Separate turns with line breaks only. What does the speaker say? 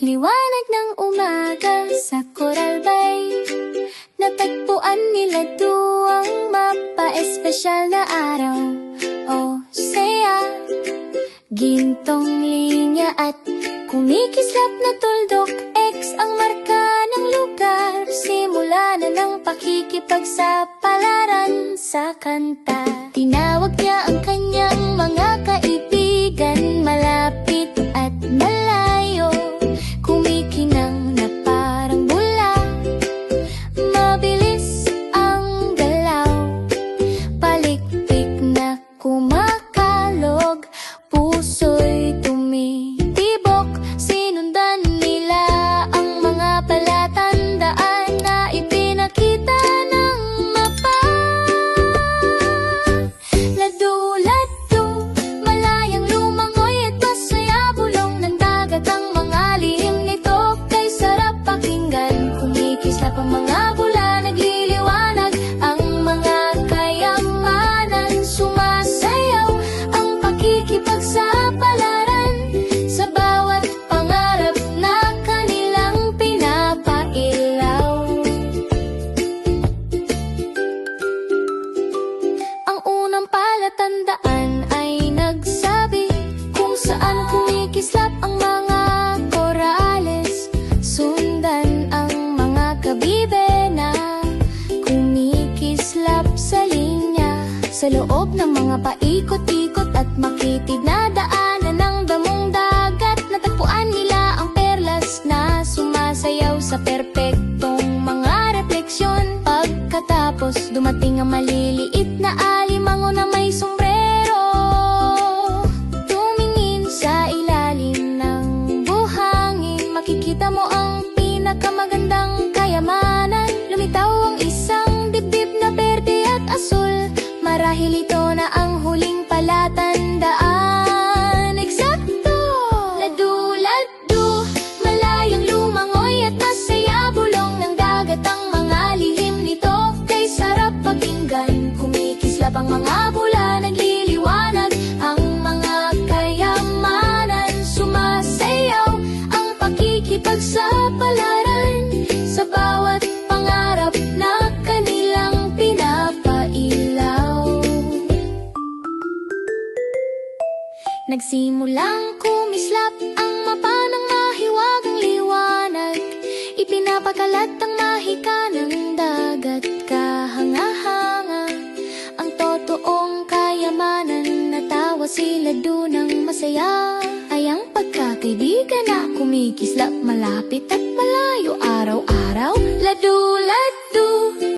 Liwanag ng umaga sa Coral Bay. Natagpuan nila duwang mapa-espesyal na araw. Oh, saya Gintong linya at kumikislap na tuldok X ang marka ng lugar. Simula na ng pakikipagsapalaran sa kanta. Tinawag niya ang kanyang mga Sa loob ng mga paikot-ikot at makitid na daanan ng damong dagat. Natagpuan nila ang perlas na sumasayaw sa perpektong mga refleksyon. Pagkatapos dumating ang maliliit Marahil ito na ang huling palatandaan. Eksakto! Ladu-ladu, malayang lumangoy at masaya Bulong ng dagat ang mga lihim nito. Kay sarap pakinggan, kumikislap ang mga bula. Nagliliwanag ang mga kayamanan. Sumasayaw ang pakikipagsapalaran Nagsimulang kumislap ang mapa ng mahiwagang liwanag. Ipinapakalat ang mahika ng dagat. Kahanga-hanga Ang totoong kayamanan. Natawa sila doon ng masaya. Ay ang pagkakaibigan na kumikislap malapit at malayo Araw-araw, ladu-ladu